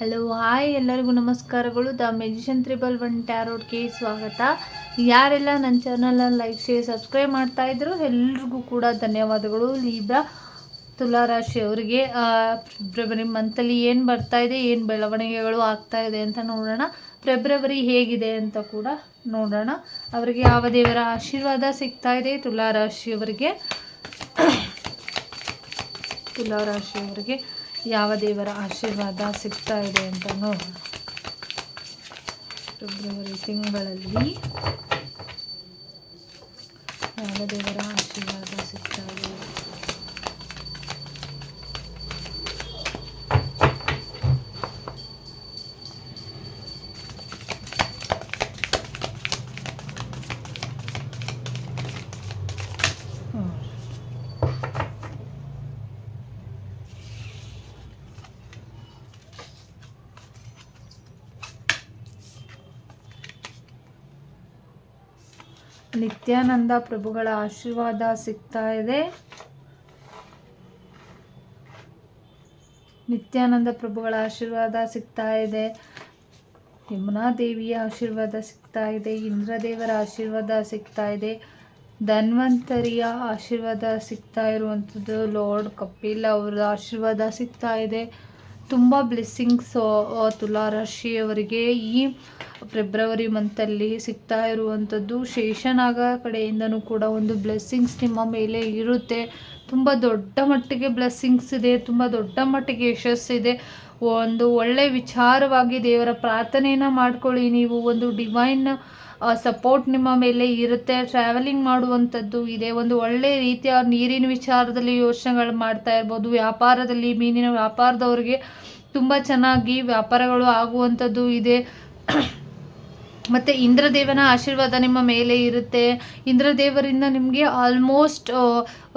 Hello hi ಎಲ್ಲರಿಗೂ ನಮಸ್ಕಾರಗಳು. The magician triple one ಟ್ಯಾರೋಡ್ಗೆ ಸ್ವಾಗತ. ಯಾರೆಲ್ಲ ನನ್ನ ಚಾನಲ್ನ ಲೈಕ್ ಶೇರ್ ಸಬ್ಸ್ಕ್ರೈಬ್ ಮಾಡ್ತಾ ಇದ್ರು ಎಲ್ರಿಗೂ ಕೂಡ ಧನ್ಯವಾದಗಳು. ಲೀಬ್ರಾ ತುಲಾರಾಶಿಯವರಿಗೆ ಫೆಬ್ರವರಿ ಮಂತಲ್ಲಿ ಏನು ಬರ್ತಾ ಇದೆ, ಏನು ಬೆಳವಣಿಗೆಗಳು ಆಗ್ತಾ ಇದೆ ಅಂತ ನೋಡೋಣ. ಫೆಬ್ರವರಿ ಹೇಗಿದೆ ಅಂತ ಕೂಡ ನೋಡೋಣ. ಅವರಿಗೆ ಯಾವ ದೇವರ ಆಶೀರ್ವಾದ ಸಿಗ್ತಾ ಇದೆ ತುಲಾರಾಶಿಯವರಿಗೆ ತುಲಾರಾಶಿಯವರಿಗೆ ಯಾವ ದೇವರ ಆಶೀರ್ವಾದ ಸಿಗ್ತಾ ಇದೆ ಅಂತ ನೋಡೋಣ ಫೆಬ್ರವರಿ ತಿಂಗಳಲ್ಲಿ ಯಾವ ದೇವರ ಆಶೀರ್ವಾದ ಸಿಗ್ತಾ ಇದೆ? ನಿತ್ಯಾನಂದ ಪ್ರಭುಗಳ ಆಶೀರ್ವಾದ ಸಿಗ್ತಾ ಇದೆ. ನಿತ್ಯಾನಂದ ಪ್ರಭುಗಳ ಆಶೀರ್ವಾದ ಸಿಗ್ತಾ ಇದೆ. ಯಮುನಾ ದೇವಿಯ ಆಶೀರ್ವಾದ ಸಿಗ್ತಾ ಇದೆ. ಇಂದ್ರದೇವರ ಆಶೀರ್ವಾದ ಸಿಗ್ತಾ ಇದೆ. ಧನ್ವಂತರಿಯ ಆಶೀರ್ವಾದ ಸಿಗ್ತಾ ಇರುವಂಥದ್ದು ಲಾರ್ಡ್ ಕಪಿಲ್ ಅವರ ಆಶೀರ್ವಾದ ಸಿಗ್ತಾ ಇದೆ. ತುಂಬ ಬ್ಲೆಸ್ಸಿಂಗ್ಸ್ ತುಲಾರಾಶಿಯವರಿಗೆ ಈ ಫೆಬ್ರವರಿ ಮಂತಲ್ಲಿ ಸಿಗ್ತಾ ಇರುವಂಥದ್ದು. ಶೇಷನಾಗ ಕಡೆಯಿಂದನೂ ಕೂಡ ಒಂದು ಬ್ಲೆಸ್ಸಿಂಗ್ಸ್ ನಿಮ್ಮ ಮೇಲೆ ಇರುತ್ತೆ. ತುಂಬ ದೊಡ್ಡ ಮಟ್ಟಿಗೆ ಬ್ಲೆಸ್ಸಿಂಗ್ಸ್ ಇದೆ, ತುಂಬ ದೊಡ್ಡ ಮಟ್ಟಿಗೆ ಯಶಸ್ಸಿದೆ ಒಂದು ಒಳ್ಳೆ ವಿಚಾರವಾಗಿ ದೇವರ ಪ್ರಾರ್ಥನೆಯನ್ನು ಮಾಡ್ಕೊಳ್ಳಿ. ನೀವು ಒಂದು ಡಿವೈನ್ ಸಪೋರ್ಟ್ ನಿಮ್ಮ ಮೇಲೆ ಇರುತ್ತೆ. ಟ್ರಾವೆಲಿಂಗ್ ಮಾಡುವಂಥದ್ದು ಇದೆ. ಒಂದು ಒಳ್ಳೆ ರೀತಿಯ ನೀರಿನ ವಿಚಾರದಲ್ಲಿ ಯೋಚನೆಗಳು ಮಾಡ್ತಾ ಇರ್ಬೋದು. ವ್ಯಾಪಾರದಲ್ಲಿ ಮೀನಿನ ವ್ಯಾಪಾರದವ್ರಿಗೆ ತುಂಬ ಚೆನ್ನಾಗಿ ವ್ಯಾಪಾರಗಳು ಆಗುವಂಥದ್ದು ಇದೆ. ಮತ್ತು ಇಂದ್ರದೇವನ ಆಶೀರ್ವಾದ ನಿಮ್ಮ ಮೇಲೆ ಇರುತ್ತೆ. ಇಂದ್ರದೇವರಿಂದ ನಿಮಗೆ ಆಲ್ಮೋಸ್ಟ್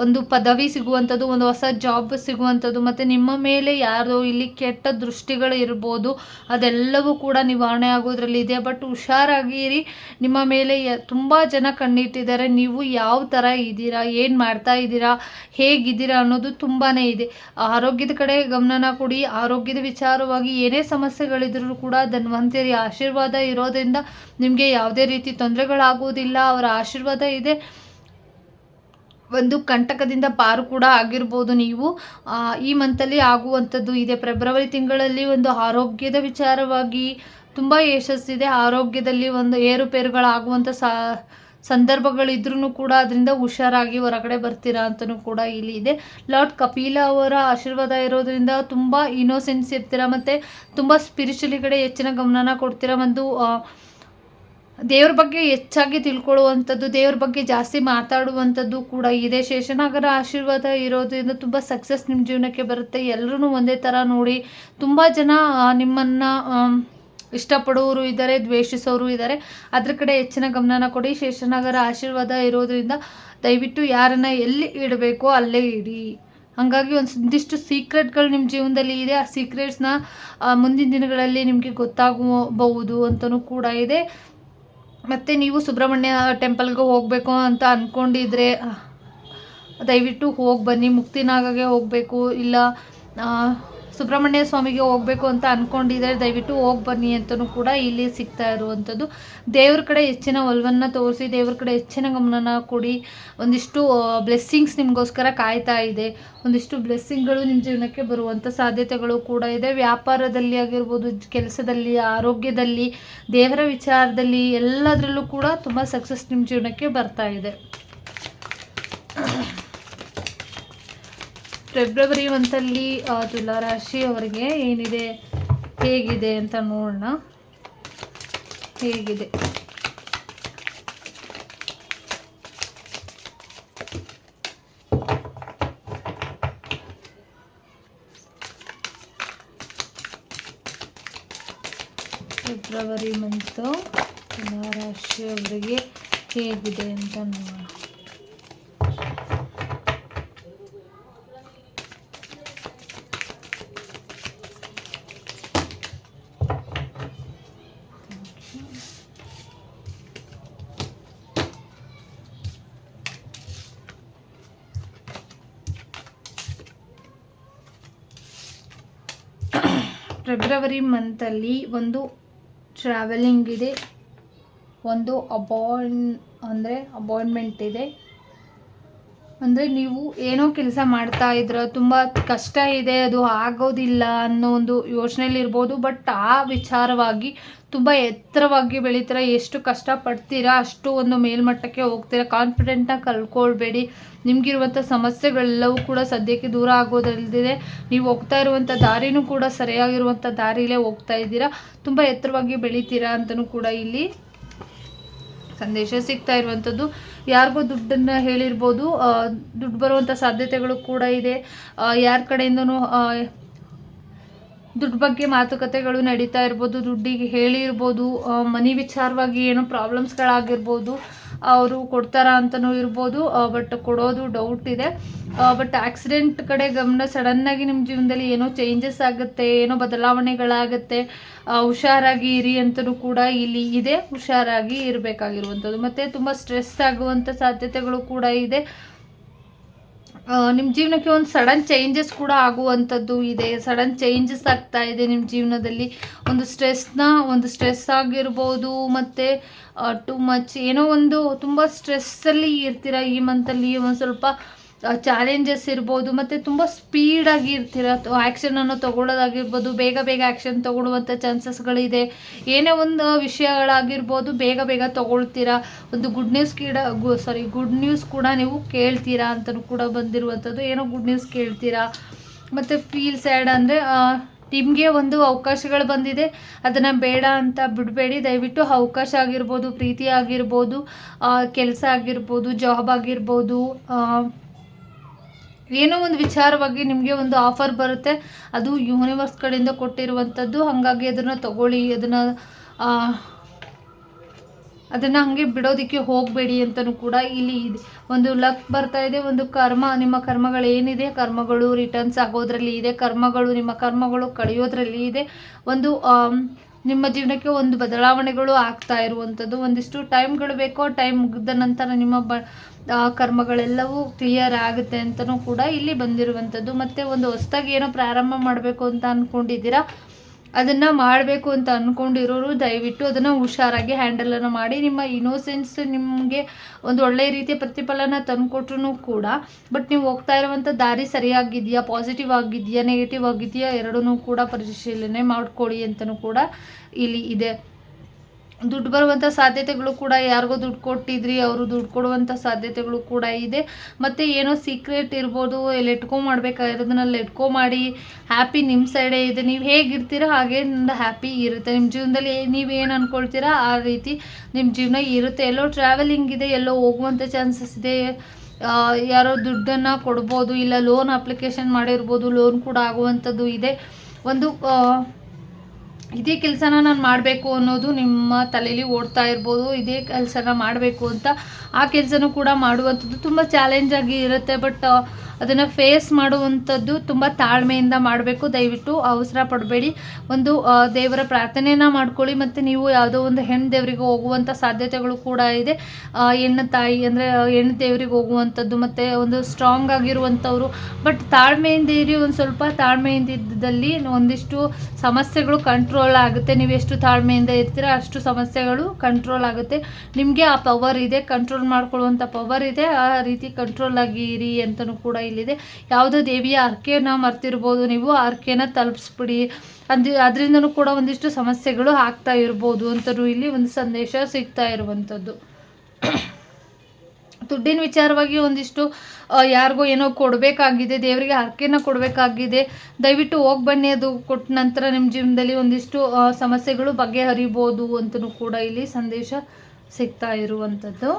ಒಂದು ಪದವಿ ಸಿಗುವಂಥದ್ದು, ಒಂದು ಹೊಸ ಜಾಬ್ ಸಿಗುವಂಥದ್ದು, ಮತ್ತು ನಿಮ್ಮ ಮೇಲೆ ಯಾರೋ ಇಲ್ಲಿ ಕೆಟ್ಟ ದೃಷ್ಟಿಗಳು ಇರ್ಬೋದು, ಅದೆಲ್ಲವೂ ಕೂಡ ನಿವಾರಣೆ ಆಗೋದ್ರಲ್ಲಿ ಇದೆ. ಬಟ್ ಹುಷಾರಾಗಿರಿ. ನಿಮ್ಮ ಮೇಲೆ ತುಂಬ ಜನ ಕಣ್ಣಿಟ್ಟಿದ್ದಾರೆ. ನೀವು ಯಾವ ಥರ ಇದ್ದೀರಾ, ಏನು ಮಾಡ್ತಾ ಇದ್ದೀರಾ, ಹೇಗಿದ್ದೀರಾ ಅನ್ನೋದು ತುಂಬಾ ಇದೆ. ಆರೋಗ್ಯದ ಕಡೆ ಗಮನನ ಕೊಡಿ. ಆರೋಗ್ಯದ ವಿಚಾರವಾಗಿ ಏನೇ ಸಮಸ್ಯೆಗಳಿದ್ರೂ ಕೂಡ ಧನ್ವಂತರಿ. ಆಶೀರ್ವಾದ ಇರೋದ್ರಿಂದ ನಿಮಗೆ ಯಾವುದೇ ರೀತಿ ತೊಂದರೆಗಳಾಗುವುದಿಲ್ಲ ಅವರ ಆಶೀರ್ವಾದ ಇದೆ. ಒಂದು ಕಂಟಕದಿಂದ ಪಾರು ಕೂಡ ಆಗಿರ್ಬೋದು ನೀವು. ಈ ಮಂತಲ್ಲಿ ಆಗುವಂಥದ್ದು ಇದೆ. ಫೆಬ್ರವರಿ ತಿಂಗಳಲ್ಲಿ ಒಂದು ಆರೋಗ್ಯದ ವಿಚಾರವಾಗಿ ತುಂಬ ಯಶಸ್ಸಿದೆ. ಆರೋಗ್ಯದಲ್ಲಿ ಒಂದು ಏರುಪೇರುಗಳಾಗುವಂಥ ಸಾ ಸಂದರ್ಭಗಳಿದ್ರೂ ಕೂಡ ಅದರಿಂದ ಹುಷಾರಾಗಿ ಹೊರಗಡೆ ಬರ್ತೀರಾ ಅಂತಲೂ ಕೂಡ ಇಲ್ಲಿ ಇದೆ. ಲಾರ್ಡ್ ಕಪಿಲ ಅವರ ಆಶೀರ್ವಾದ ಇರೋದ್ರಿಂದ ತುಂಬ ಇನೋಸೆನ್ಸ್ ಇರ್ತೀರ ಮತ್ತು ತುಂಬ ಸ್ಪಿರಿಚುಲಿ ಕಡೆ ಹೆಚ್ಚಿನ ಗಮನನ ಕೊಡ್ತೀರ? ಒಂದು ದೇವ್ರ ಬಗ್ಗೆ ಹೆಚ್ಚಾಗಿ ತಿಳ್ಕೊಳ್ಳುವಂಥದ್ದು, ದೇವ್ರ ಬಗ್ಗೆ ಜಾಸ್ತಿ ಮಾತಾಡುವಂಥದ್ದು ಕೂಡ ಇದೆ. ಶೇಷನಾಗರ ಆಶೀರ್ವಾದ ಇರೋದ್ರಿಂದ ತುಂಬ ಸಕ್ಸಸ್ ನಿಮ್ಮ ಜೀವನಕ್ಕೆ ಬರುತ್ತೆ. ಎಲ್ಲರೂ ಒಂದೇ ಥರ ನೋಡಿ ತುಂಬ ಜನ ನಿಮ್ಮನ್ನು ಇಷ್ಟಪಡೋರು ಇದ್ದಾರೆ, ದ್ವೇಷಿಸೋರು ಇದ್ದಾರೆ. ಅದ್ರ ಕಡೆ ಹೆಚ್ಚಿನ ಗಮನನ ಕೊಡಿ. ಶೇಷನಾಗರ ಆಶೀರ್ವಾದ ಇರೋದ್ರಿಂದ ದಯವಿಟ್ಟು ಯಾರನ್ನು ಎಲ್ಲಿ ಇಡಬೇಕೋ ಅಲ್ಲೇ ಇಡಿ. ಹಾಗಾಗಿ ಒಂದು ಒಂದಿಷ್ಟು ಸೀಕ್ರೆಟ್ಗಳು ನಿಮ್ಮ ಜೀವನದಲ್ಲಿ ಇದೆ. ಆ ಸೀಕ್ರೆಟ್ಸ್ನ ಮುಂದಿನ ದಿನಗಳಲ್ಲಿ ನಿಮಗೆ ಗೊತ್ತಾಗಬಹುದು ಅಂತಲೂ ಕೂಡ ಇದೆ. ಮತ್ತು ನೀವು ಸುಬ್ರಹ್ಮಣ್ಯ ಟೆಂಪಲ್ಗೆ ಹೋಗಬೇಕು ಅಂತ ಅಂದ್ಕೊಂಡಿದ್ರೆ ದಯವಿಟ್ಟು ಹೋಗಿ ಬನ್ನಿ. ಮುಕ್ತಿನಾಗಗೆ ಹೋಗಬೇಕು. ಇಲ್ಲ ಸುಬ್ರಹ್ಮಣ್ಯ ಸ್ವಾಮಿಗೆ ಹೋಗಬೇಕು ಅಂತ ಅನ್ಕೊಂಡಿದ್ರೆ ದಯವಿಟ್ಟು ಹೋಗಿ ಬನ್ನಿ ಅಂತಲೂ ಕೂಡ ಇಲ್ಲಿ ಸಿಗ್ತಾ ಇರುವಂಥದ್ದು. ದೇವ್ರ ಕಡೆ ಹೆಚ್ಚಿನ ಒಲವನ್ನು ತೋರಿಸಿ, ದೇವ್ರ ಕಡೆ ಹೆಚ್ಚಿನ ಗಮನನ ಕೊಡಿ, ಒಂದಿಷ್ಟು ಬ್ಲೆಸ್ಸಿಂಗ್ಸ್ ನಿಮಗೋಸ್ಕರ ಕಾಯ್ತಾ ಇದೆ. ಒಂದಿಷ್ಟು ಬ್ಲೆಸ್ಸಿಂಗ್ಗಳು ನಿಮ್ಮ ಜೀವನಕ್ಕೆ ಬರುವಂಥ ಸಾಧ್ಯತೆಗಳು ಕೂಡ ಇದೆ. ವ್ಯಾಪಾರದಲ್ಲಿ ಆಗಿರ್ಬೋದು, ಕೆಲಸದಲ್ಲಿ, ಆರೋಗ್ಯದಲ್ಲಿ, ದೇವರ ವಿಚಾರದಲ್ಲಿ ಎಲ್ಲದರಲ್ಲೂ ಕೂಡ ತುಂಬ ಸಕ್ಸಸ್ ನಿಮ್ಮ ಜೀವನಕ್ಕೆ ಬರ್ತಾ ಇದೆ. ಫೆಬ್ರವರಿ ಮಂತಲ್ಲಿ ಆ, ತುಲಾರಾಶಿ ಅವರಿಗೆ ಏನಿದೆ ಹೇಗಿದೆ ಅಂತ ನೋಡೋಣ. ಹೇಗಿದೆ? ಫೆಬ್ರವರಿ ಮಂತು ತುಲಾರಾಶಿ ಅವರಿಗೆ ಹೇಗಿದೆ ಅಂತ ನೋಡೋಣ. ಫೆಬ್ರವರಿ ಮಂತಲ್ಲಿ ಒಂದು ಟ್ರಾವೆಲಿಂಗ್ ಇದೆ. ಒಂದು ಅಪಾಯಿಂಟ್ ಅಂದರೆ ಅಪಾಯಿಂಟ್ಮೆಂಟ್ ಇದೆ. ಅಂದರೆ ನೀವು ಏನೋ ಕೆಲಸ ಮಾಡ್ತಾ ಇದ್ರ, ತುಂಬ ಕಷ್ಟ ಇದೆ, ಅದು ಆಗೋದಿಲ್ಲ ಅನ್ನೋ ಒಂದು ಯೋಚನೆಯಲ್ಲಿ ಇರ್ಬೋದು ಬಟ್ ಆ ವಿಚಾರವಾಗಿ ತುಂಬ ಎತ್ತರವಾಗಿ ಬೆಳೀತೀರ, ಎಷ್ಟು ಕಷ್ಟಪಡ್ತೀರಾ, ಅಷ್ಟು ಒಂದು ಮೇಲ್ಮಟ್ಟಕ್ಕೆ ಹೋಗ್ತೀರಾ ಕಾನ್ಫಿಡೆಂಟ್ನ ಕಲ್ತ್ಕೊಳ್ಬೇಡಿ ನಿಮಗಿರುವಂಥ ಸಮಸ್ಯೆಗಳೆಲ್ಲವೂ ಕೂಡ ಸದ್ಯಕ್ಕೆ ದೂರ ಆಗೋದಲ್ದಿದೆ. ನೀವು ಹೋಗ್ತಾ ಇರುವಂಥ ದಾರಿನೂ ಕೂಡ ಸರಿಯಾಗಿರುವಂಥ ದಾರಿಲೇ ಹೋಗ್ತಾ ಇದ್ದೀರಾ. ತುಂಬ ಎತ್ತರವಾಗಿ ಬೆಳಿತೀರಾ ಅಂತಲೂ ಕೂಡ ಇಲ್ಲಿ ಸಂದೇಶ ಸಿಗ್ತಾ ಇರುವಂಥದ್ದು ಯಾರಿಗೋ ದುಡ್ಡನ್ನು ಹೇಳಿರ್ಬೋದು ದುಡ್ಡು ಬರುವಂಥ ಸಾಧ್ಯತೆಗಳು ಕೂಡ ಇದೆ. ಯಾರ ಕಡೆಯಿಂದನೂ ದುಡ್ಡು ಬಗ್ಗೆ ಮಾತುಕತೆಗಳು ನಡೀತಾ ಇರ್ಬೋದು, ದುಡ್ಡಿಗೆ ಹೇಳಿರ್ಬೋದು ಮನಿ ವಿಚಾರವಾಗಿ ಏನೋ ಪ್ರಾಬ್ಲಮ್ಸ್ಗಳಾಗಿರ್ಬೋದು, ಅವರು ಕೊಡ್ತಾರ ಅಂತಲೂ ಇರ್ಬೋದು ಬಟ್ ಕೊಡೋದು ಡೌಟ್ ಇದೆ. ಬಟ್ ಆಕ್ಸಿಡೆಂಟ್ ಕಡೆ ಗಮನ ಸಡನ್ನಾಗಿ ನಿಮ್ಮ ಜೀವನದಲ್ಲಿ ಏನೋ ಚೇಂಜಸ್ ಆಗುತ್ತೆ, ಏನೋ ಬದಲಾವಣೆಗಳಾಗುತ್ತೆ ಹುಷಾರಾಗಿ ಇರಿ ಅಂತಲೂ ಕೂಡ ಇಲ್ಲಿ ಇದೆ. ಹುಷಾರಾಗಿ ಇರಬೇಕಾಗಿರುವಂಥದ್ದು. ಮತ್ತು ತುಂಬ ಸ್ಟ್ರೆಸ್ ಆಗುವಂಥ ಸಾಧ್ಯತೆಗಳು ಕೂಡ ಇದೆ. ನಿಮ್ಮ ಜೀವನಕ್ಕೆ ಒಂದು ಸಡನ್ ಚೇಂಜಸ್ ಕೂಡ ಆಗುವಂಥದ್ದು ಇದೆ. ಸಡನ್ ಚೇಂಜಸ್ ಆಗ್ತಾ ಇದೆ ನಿಮ್ಮ ಜೀವನದಲ್ಲಿ. ಒಂದು ಸ್ಟ್ರೆಸ್ನ ಒಂದು ಸ್ಟ್ರೆಸ್ ಆಗಿರ್ಬೋದು ಮತ್ತು ಟು ಮಚ್ ಏನೋ ಒಂದು ತುಂಬ ಸ್ಟ್ರೆಸ್ಸಲ್ಲಿ ಇರ್ತೀರ ಈ ಮಂತಲ್ಲಿ ಒಂದು ಸ್ವಲ್ಪ ಚಾಲೆಂಜಸ್ ಇರ್ಬೋದು, ಮತ್ತು ತುಂಬ ಸ್ಪೀಡಾಗಿ ಇರ್ತೀರ. ಆ್ಯಕ್ಷನನ್ನು ತೊಗೊಳ್ಳೋದಾಗಿರ್ಬೋದು, ಬೇಗ ಬೇಗ ಆ್ಯಕ್ಷನ್ ತೊಗೊಳ್ಳುವಂಥ ಚಾನ್ಸಸ್ಗಳಿದೆ ಏನೇ ಒಂದು ವಿಷಯಗಳಾಗಿರ್ಬೋದು, ಬೇಗ ಬೇಗ ತೊಗೊಳ್ತೀರಾ. ಒಂದು ಗುಡ್ ನ್ಯೂಸ್ ಕೀಡ ಸಾರಿ ಗುಡ್ ನ್ಯೂಸ್ ಕೂಡ ನೀವು ಕೇಳ್ತೀರಾ ಅಂತಲೂ ಕೂಡ ಬಂದಿರುವಂಥದ್ದು. ಏನೋ ಗುಡ್ ನ್ಯೂಸ್ ಕೇಳ್ತೀರಾ. ಮತ್ತು ಫೀಲ್ ಸ್ಯಾಡ್ ಅಂದರೆ ನಿಮಗೆ ಒಂದು ಅವಕಾಶಗಳು ಬಂದಿದೆ. ಅದನ್ನು ಬೇಡ ಅಂತ ಬಿಡಬೇಡಿ. ದಯವಿಟ್ಟು ಅವಕಾಶ ಆಗಿರ್ಬೋದು, ಪ್ರೀತಿ ಆಗಿರ್ಬೋದು ಕೆಲಸ ಆಗಿರ್ಬೋದು ಜಾಬ್ ಆಗಿರ್ಬೋದು ಏನೋ ಒಂದು ವಿಚಾರವಾಗಿ ನಿಮಗೆ ಒಂದು ಆಫರ್ ಬರುತ್ತೆ. ಅದು ಯೂನಿವರ್ಸ್ ಕಡೆಯಿಂದ ಕೊಟ್ಟಿರುವಂಥದ್ದು ಹಾಗಾಗಿ ಅದನ್ನು ತಗೊಳ್ಳಿ, ಅದನ್ನು ಅದನ್ನು ಹಾಗೆ ಬಿಡೋದಕ್ಕೆ ಹೋಗಬೇಡಿ ಅಂತಲೂ ಕೂಡ ಇಲ್ಲಿ ಇದೆ. ಒಂದು ಲಕ್ ಬರ್ತಾ ಇದೆ, ಒಂದು ಕರ್ಮ, ನಿಮ್ಮ ಕರ್ಮಗಳು ಏನಿದೆ, ಕರ್ಮಗಳು ರಿಟರ್ನ್ಸ್ ಆಗೋದ್ರಲ್ಲಿ ಇದೆ, ಕರ್ಮಗಳು ನಿಮ್ಮ ಕರ್ಮಗಳು ಕಳೆಯೋದ್ರಲ್ಲಿ ಇದೆ. ಒಂದು ನಿಮ್ಮ ಜೀವನಕ್ಕೆ ಒಂದು ಬದಲಾವಣೆಗಳು ಆಗ್ತಾ ಇರುವಂಥದ್ದು ಒಂದಿಷ್ಟು ಟೈಮ್ಗಳು ಬೇಕೋ ಟೈಮ್ ಮುಗಿದ ನಂತರ ನಿಮ್ಮ ಬ ಕರ್ಮಗಳೆಲ್ಲವೂ ಕ್ಲಿಯರ್ ಆಗುತ್ತೆ ಅಂತಲೂ ಕೂಡ ಇಲ್ಲಿ ಬಂದಿರುವಂಥದ್ದು. ಮತ್ತು ಒಂದು ಹೊಸ್ದಾಗಿ ಏನೋ ಪ್ರಾರಂಭ ಮಾಡಬೇಕು ಅಂತ ಅಂದ್ಕೊಂಡಿದ್ದೀರಾ ಅದನ್ನು ಮಾಡಬೇಕು ಅಂತ ಅಂದ್ಕೊಂಡಿರೋರು ದಯವಿಟ್ಟು ಅದನ್ನು ಹುಷಾರಾಗಿ ಹ್ಯಾಂಡಲನ್ನು ಮಾಡಿ. ನಿಮ್ಮ ಇನೋಸೆನ್ಸ್ ನಿಮಗೆ ಒಂದು ಒಳ್ಳೆಯ ರೀತಿಯ ಪ್ರತಿಫಲನ ತಂದುಕೊಟ್ರೂ ಕೂಡ. ಬಟ್ ನೀವು ಹೋಗ್ತಾ ಇರುವಂಥ ದಾರಿ ಸರಿಯಾಗಿದೆಯಾ? ಪಾಸಿಟಿವ್ ಆಗಿದೆಯಾ? ನೆಗೆಟಿವ್ ಆಗಿದೆಯಾ? ಎರಡೂ ಕೂಡ ಪರಿಶೀಲನೆ ಮಾಡ್ಕೊಳ್ಳಿ ಅಂತಲೂ ಕೂಡ ಇಲ್ಲಿ ಇದೆ. ದುಡ್ಡು ಬರುವಂಥ ಸಾಧ್ಯತೆಗಳು ಕೂಡ ಯಾರಿಗೋ ದುಡ್ಡು ಕೊಟ್ಟಿದ್ರಿ, ಅವರು ದುಡ್ಡು ಕೊಡುವಂಥ ಸಾಧ್ಯತೆಗಳು ಕೂಡ ಇದೆ. ಮತ್ತು ಏನೋ ಸೀಕ್ರೆಟ್ ಇರ್ಬೋದು ಲೆಟ್ಕೋ ಮಾಡಬೇಕಾಗಿರೋದನ್ನ ಲೆಟ್ಕೋ ಮಾಡಿ ಹ್ಯಾಪಿ ನಿಮ್ಮ ಸೈಡೇ ಇದೆ. ನೀವು ಹೇಗಿರ್ತೀರ ಹಾಗೆ ನಿಮ್ದು ಹ್ಯಾಪಿ ಇರುತ್ತೆ. ನಿಮ್ಮ ಜೀವನದಲ್ಲಿ ನೀವೇನು ಅಂದ್ಕೊಳ್ತೀರಾ ಆ ರೀತಿ ನಿಮ್ಮ ಜೀವನ ಇರುತ್ತೆ. ಎಲ್ಲೋ ಟ್ರಾವೆಲಿಂಗ್ ಇದೆ, ಎಲ್ಲೋ ಹೋಗುವಂಥ ಚಾನ್ಸಸ್ ಇದೆ. ಯಾರೋ ದುಡ್ಡನ್ನು ಕೊಡ್ಬೋದು, ಇಲ್ಲ ಲೋನ್ ಅಪ್ಲಿಕೇಶನ್ ಮಾಡಿರ್ಬೋದು ಲೋನ್ ಕೂಡ ಆಗುವಂಥದ್ದು ಇದೆ. ಒಂದು ಇದೇ ಕೆಲಸನ ನಾನು ಮಾಡಬೇಕು ಅನ್ನೋದು ನಿಮ್ಮ ತಲೆಯಲ್ಲಿ ಓಡ್ತಾ ಇರ್ಬೋದು, ಇದೇ ಕೆಲಸನ ಮಾಡಬೇಕು ಅಂತ ಆ ಕೆಲಸನೂ ಕೂಡ ಮಾಡುವಂಥದ್ದು ತುಂಬ ಚಾಲೆಂಜ್ ಆಗಿ ಇರುತ್ತೆ. ಬಟ್ ಅದನ್ನು ಫೇಸ್ ಮಾಡುವಂಥದ್ದು ತುಂಬ ತಾಳ್ಮೆಯಿಂದ ಮಾಡಬೇಕು. ದಯವಿಟ್ಟು ಅವಸರ ಪಡಬೇಡಿ. ಒಂದು ದೇವರ ಪ್ರಾರ್ಥನೆಯನ್ನು ಮಾಡ್ಕೊಳ್ಳಿ ಮತ್ತು ನೀವು ಯಾವುದೋ ಒಂದು ಹೆಣ್ಣು ದೇವರಿಗೆ ಹೋಗುವಂಥ ಸಾಧ್ಯತೆಗಳು ಕೂಡ ಇದೆ. ಹೆಣ್ಣು ತಾಯಿ ಅಂದರೆ ಹೆಣ್ಣು ದೇವರಿಗೆ ಹೋಗುವಂಥದ್ದು ಮತ್ತು ಒಂದು ಸ್ಟ್ರಾಂಗ್ ಆಗಿರುವಂಥವ್ರು. ಬಟ್ ತಾಳ್ಮೆಯಿಂದ ಇರಿ, ಒಂದು ಸ್ವಲ್ಪ ತಾಳ್ಮೆಯಿಂದ ಇದ್ದಲ್ಲಿ ಒಂದಿಷ್ಟು ಸಮಸ್ಯೆಗಳು ಕಂಟ್ರೋಲ್ ಆಗುತ್ತೆ. ನೀವು ಎಷ್ಟು ತಾಳ್ಮೆಯಿಂದ ಇರ್ತೀರ ಅಷ್ಟು ಸಮಸ್ಯೆಗಳು ಕಂಟ್ರೋಲ್ ಆಗುತ್ತೆ. ನಿಮಗೆ ಆ ಪವರ್ ಇದೆ ಕಂಟ್ರೋಲ್ ಮಾಡ್ಕೊಳ್ಳುವಂಥ ಪವರ್ ಇದೆ. ಆ ರೀತಿ ಕಂಟ್ರೋಲ್ ಆಗಿರಿ ಅಂತಲೂ ಕೂಡ ಇಲ್ಲಿದೆ. ಯಾವುದೋ ದೇವಿಯ ಅರ್ಕೆನ ಮರ್ತಿರ್ಬೋದು, ನೀವು ಆ ಅರ್ಕೆನ ತಲುಪಿಸ್ಬಿಡಿ. ಅದು ಅದರಿಂದನೂ ಕೂಡ ಒಂದಿಷ್ಟು ಸಮಸ್ಯೆಗಳು ಆಗ್ತಾ ಇರ್ಬೋದು ಅಂತಲೂ ಇಲ್ಲಿ ಒಂದು ಸಂದೇಶ ಸಿಗ್ತಾ ಇರುವಂಥದ್ದು. ದುಡ್ಡಿನ ವಿಚಾರವಾಗಿ ಒಂದಿಷ್ಟು ಯಾರಿಗೋ ಏನೋ ಕೊಡಬೇಕಾಗಿದೆ, ದೇವರಿಗೆ ಹರಕೆನ ಕೊಡಬೇಕಾಗಿದೆ. ದಯವಿಟ್ಟು ಹೋಗಿ ಬನ್ನಿ, ಅದು ಕೊಟ್ಟ ನಂತರ ನಿಮ್ಮ ಜೀವನದಲ್ಲಿ ಒಂದಿಷ್ಟು ಸಮಸ್ಯೆಗಳು ಬಗೆಹರಿಬೋದು ಅಂತಲೂ ಕೂಡ ಇಲ್ಲಿ ಸಂದೇಶ ಸಿಗ್ತಾ ಇರುವಂಥದ್ದು.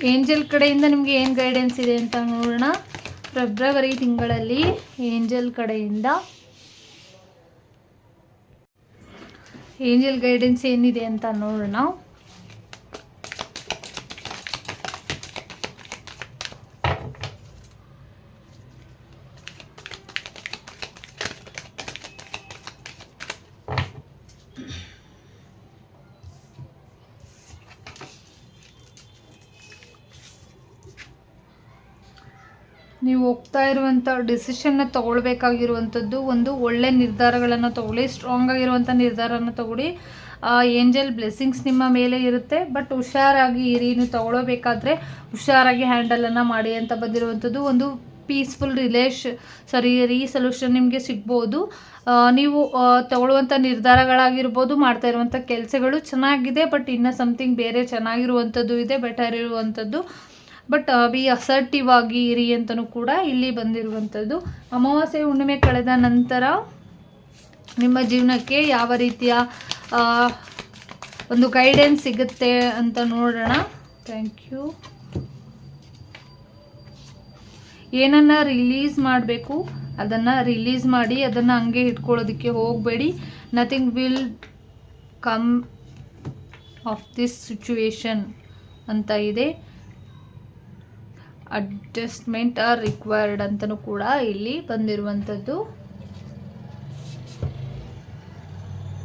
ಏಂಜಲ್ ಕಡೆಯಿಂದ ನಿಮಗೆ ಏನು ಗೈಡೆನ್ಸ್ ಇದೆ ಅಂತ ನೋಡೋಣ. ಫೆಬ್ರವರಿ ತಿಂಗಳಲ್ಲಿ ಏಂಜಲ್ ಕಡೆಯಿಂದ. ಏಂಜಲ್ ಗೈಡೆನ್ಸ್ ಏನಿದೆ ಅಂತ ನೋಡೋಣ. ನೀವು ಹೋಗ್ತಾ ಇರುವಂಥ ಡಿಸಿಷನ್ನ ತೊಗೊಳ್ಬೇಕಾಗಿರುವಂಥದ್ದು ಒಂದು ಒಳ್ಳೆ ನಿರ್ಧಾರಗಳನ್ನು ತಗೊಳ್ಳಿ ಸ್ಟ್ರಾಂಗ್ ಆಗಿರುವಂಥ ನಿರ್ಧಾರನ ತಗೊಳ್ಳಿ. ಏಂಜಲ್ ಬ್ಲೆಸ್ಸಿಂಗ್ಸ್ ನಿಮ್ಮ ಮೇಲೆ ಇರುತ್ತೆ ಬಟ್ ಹುಷಾರಾಗಿ ಇರಿ ನೀವು ತೊಗೊಳ್ಬೇಕಾದ್ರೆ ಹುಷಾರಾಗಿ ಹ್ಯಾಂಡಲನ್ನು ಮಾಡಿ ಅಂತ ಬಂದಿರುವಂಥದ್ದು ಒಂದು ಪೀಸ್ಫುಲ್ ರಿಲೇಶ್ ಸರಿ ರೀ ಸೊಲ್ಯೂಷನ್ ನಿಮಗೆ ಸಿಗ್ಬೋದು. ನೀವು ತಗೊಳ್ಳುವಂಥ ನಿರ್ಧಾರಗಳಾಗಿರ್ಬೋದು, ಮಾಡ್ತಾ ಇರುವಂಥ ಕೆಲಸಗಳು ಚೆನ್ನಾಗಿದೆ ಬಟ್ ಇನ್ನೂ ಸಮಥಿಂಗ್ ಬೇರೆ ಚೆನ್ನಾಗಿರುವಂಥದ್ದು ಇದೆ ಬೆಟರ್ ಇರುವಂಥದ್ದು. ಬಟ್ ಬಿ ಅಸರ್ಟಿವ್ ಆಗಿ ಇರಿ ಅಂತಲೂ ಕೂಡ ಇಲ್ಲಿ ಬಂದಿರುವಂಥದ್ದು. ಅಮಾವಾಸ್ಯೆ ಹುಣ್ಣಿಮೆ ಕಳೆದ ನಂತರ ನಿಮ್ಮ ಜೀವನಕ್ಕೆ ಯಾವ ರೀತಿಯ ಒಂದು ಗೈಡೆನ್ಸ್ ಸಿಗುತ್ತೆ ಅಂತ ನೋಡೋಣ. ಥ್ಯಾಂಕ್ ಯು ಏನನ್ನ ರಿಲೀಸ್ ಮಾಡಬೇಕು, ಅದನ್ನು ರಿಲೀಸ್ ಮಾಡಿ, ಅದನ್ನು ಹಂಗೆ ಇಟ್ಕೊಳ್ಳೋದಕ್ಕೆ ಹೋಗಬೇಡಿ. Nothing will come of this situation ಅಂತ ಇದೆ. ಅಡ್ಜಸ್ಟ್ಮೆಂಟ್ ಆರ್ ರಿಕ್ವೈರ್ಡ್ ಅಂತಲೂ ಕೂಡ ಇಲ್ಲಿ ಬಂದಿರುವಂಥದ್ದು.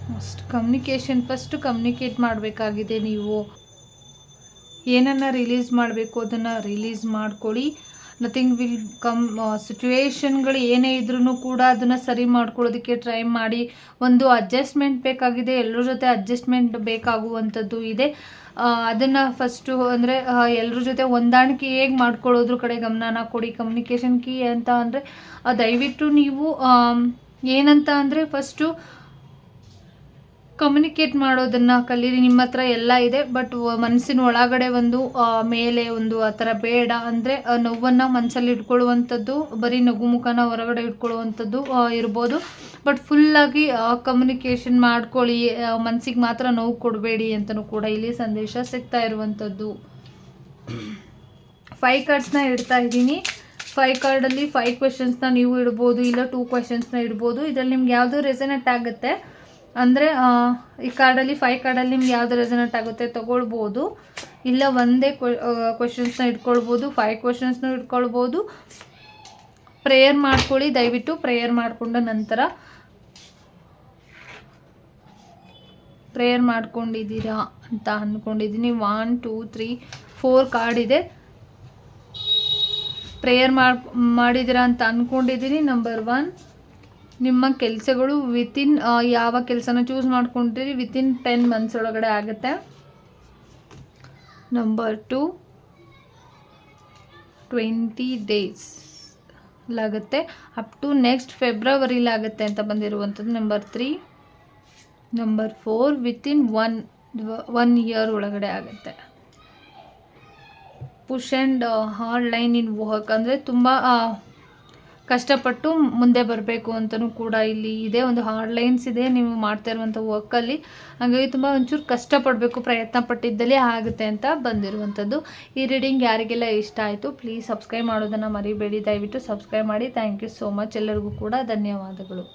ಫಸ್ಟ್ ಕಮ್ಯುನಿಕೇಷನ್ ಫಸ್ಟು ಕಮ್ಯುನಿಕೇಟ್ ಮಾಡಬೇಕಾಗಿದೆ ನೀವು. ಏನನ್ನು ರಿಲೀಸ್ ಮಾಡಬೇಕು ಅದನ್ನು ರಿಲೀಸ್ ಮಾಡ್ಕೊಳ್ಳಿ. ನಥಿಂಗ್ ವಿಲ್ ಕಮ್ ಸಿಚುವೇಶನ್ಗಳು ಏನೇ ಇದ್ರೂ ಕೂಡ ಅದನ್ನು ಸರಿ ಮಾಡ್ಕೊಳ್ಳೋದಕ್ಕೆ ಟ್ರೈ ಮಾಡಿ ಒಂದು ಅಡ್ಜಸ್ಟ್ಮೆಂಟ್ ಬೇಕಾಗಿದೆ, ಎಲ್ಲರ ಜೊತೆ ಅಡ್ಜಸ್ಟ್ಮೆಂಟ್ ಬೇಕಾಗುವಂಥದ್ದು ಇದೆ. ಅದನ್ನು ಫಸ್ಟು ಅಂದರೆ ಎಲ್ಲರ ಜೊತೆ ಹೊಂದಾಣಿಕೆ ಹೇಗೆ ಮಾಡ್ಕೊಳ್ಳೋದ್ರ ಕಡೆ ಗಮನನ ಕೊಡಿ ಕಮ್ಯುನಿಕೇಷನ್ ಕೀ ಅಂತ ಅಂದರೆ ದಯವಿಟ್ಟು ನೀವು ಏನಂತ ಅಂದರೆ ಫಸ್ಟು ಕಮ್ಯುನಿಕೇಟ್ ಮಾಡೋದನ್ನು ಕಲೀರಿ. ನಿಮ್ಮ ಹತ್ರ ಎಲ್ಲ ಇದೆ ಬಟ್ ಮನಸ್ಸಿನ ಒಳಗಡೆ ಒಂದು ಮೇಲೆ ಒಂದು ಆ ಥರ ಬೇಡ ಅಂದರೆ ನೋವನ್ನು ಮನಸ್ಸಲ್ಲಿ ಇಟ್ಕೊಳ್ಳುವಂಥದ್ದು, ಬರೀ ನಗು ಮುಖನ ಹೊರಗಡೆ ಇಟ್ಕೊಳ್ಳುವಂಥದ್ದು ಇರ್ಬೋದು. ಬಟ್ ಫುಲ್ಲಾಗಿ ಕಮ್ಯುನಿಕೇಷನ್ ಮಾಡ್ಕೊಳ್ಳಿ ಮನಸ್ಸಿಗೆ ಮಾತ್ರ ನೋವು ಕೊಡಬೇಡಿ ಅಂತಲೂ ಕೂಡ ಇಲ್ಲಿ ಸಂದೇಶ ಸಿಗ್ತಾ ಇರುವಂಥದ್ದು. ಫೈವ್ ಕಾರ್ಡ್ಸ್ನ ಇಡ್ತಾ ಇದ್ದೀನಿ. ಫೈವ್ ಕಾರ್ಡಲ್ಲಿ ಫೈವ್ ಕ್ವೆಶನ್ಸ್ನ ನೀವು ಇಡ್ಬೋದು, ಇಲ್ಲ ಟೂ ಕ್ವೆಶನ್ಸ್ನ ಇಡ್ಬೋದು. ಇದರಲ್ಲಿ ನಿಮ್ಗೆ ಯಾವುದು ರೆಸನೆಟ್ ಆಗುತ್ತೆ? ಅಂದರೆ ಈ ಕಾರ್ಡಲ್ಲಿ ಫೈವ್ ಕಾರ್ಡಲ್ಲಿ ನಿಮ್ಗೆ ಯಾವುದು ರೆಸನೆಟ್ ಆಗುತ್ತೆ ತೊಗೊಳ್ಬೋದು. ಇಲ್ಲ ಒಂದೇ ಕ್ವಶನ್ಸ್ನ ಇಟ್ಕೊಳ್ಬೋದು ಫೈವ್ ಕ್ವಶನ್ಸ್ನೂ ಇಟ್ಕೊಳ್ಬೋದು. ಪ್ರೇಯರ್ ಮಾಡ್ಕೊಳ್ಳಿ, ದಯವಿಟ್ಟು ಪ್ರೇಯರ್ ಮಾಡಿಕೊಂಡ ನಂತರ. ಪ್ರೇಯರ್ ಮಾಡ್ಕೊಂಡಿದ್ದೀರಾ ಅಂತ ಅಂದ್ಕೊಂಡಿದ್ದೀನಿ one two three four card ಇದೆ. ಪ್ರೇಯರ್ ಮಾಡಿ, ಮಾಡಿದ್ದೀರಾ ಅಂತ ಅಂದ್ಕೊಂಡಿದ್ದೀನಿ ನಂಬರ್ ಒನ್ ನಿಮ್ಮ ಕೆಲಸಗಳು ವಿತಿನ್ ಯಾವ ಕೆಲಸನ ಚೂಸ್ ಮಾಡ್ಕೊಂಡಿರಿ ವಿತಿನ್ ಟೆನ್ ಮಂತ್ಸ್ ಒಳಗಡೆ ಆಗುತ್ತೆ. ನಂಬರ್ ಟು ಟ್ವೆಂಟಿ ಡೇಸ್ ಲಾಗುತ್ತೆ. ಅಪ್ ಟು ನೆಕ್ಸ್ಟ್ ಫೆಬ್ರವರಿಲಾಗುತ್ತೆ ಅಂತ ಬಂದಿರುವಂಥದ್ದು number three number four within one one year ಒಳಗಡೆ ಆಗುತ್ತೆ. Push and hard line in work ಅಂದರೆ ತುಂಬ ಕಷ್ಟಪಟ್ಟು ಮುಂದೆ ಬರಬೇಕು ಅಂತಲೂ ಕೂಡ ಇಲ್ಲಿ ಇದೆ, ಒಂದು ಹಾರ್ಡ್ ಲೈನ್ಸ್ ಇದೆ ನೀವು ಮಾಡ್ತಾ ಇರುವಂಥ ವರ್ಕಲ್ಲಿ ಹಾಗಾಗಿ ತುಂಬ ಒಂಚೂರು ಕಷ್ಟಪಡಬೇಕು, ಪ್ರಯತ್ನ ಪಟ್ಟಿದ್ದಲ್ಲಿ ಆಗುತ್ತೆ ಅಂತ ಬಂದಿರುವಂಥದ್ದು. ಈ ರೀಡಿಂಗ್ ಯಾರಿಗೆಲ್ಲ ಇಷ್ಟ ಆಯಿತು ಪ್ಲೀಸ್ ಸಬ್ಸ್ಕ್ರೈಬ್ ಮಾಡೋದನ್ನು ಮರಿಬೇಡಿ. ದಯವಿಟ್ಟು ಸಬ್ಸ್ಕ್ರೈಬ್ ಮಾಡಿ. ಥ್ಯಾಂಕ್ ಯು ಸೋ ಮಚ್ ಎಲ್ಲರಿಗೂ ಕೂಡ ಧನ್ಯವಾದಗಳು.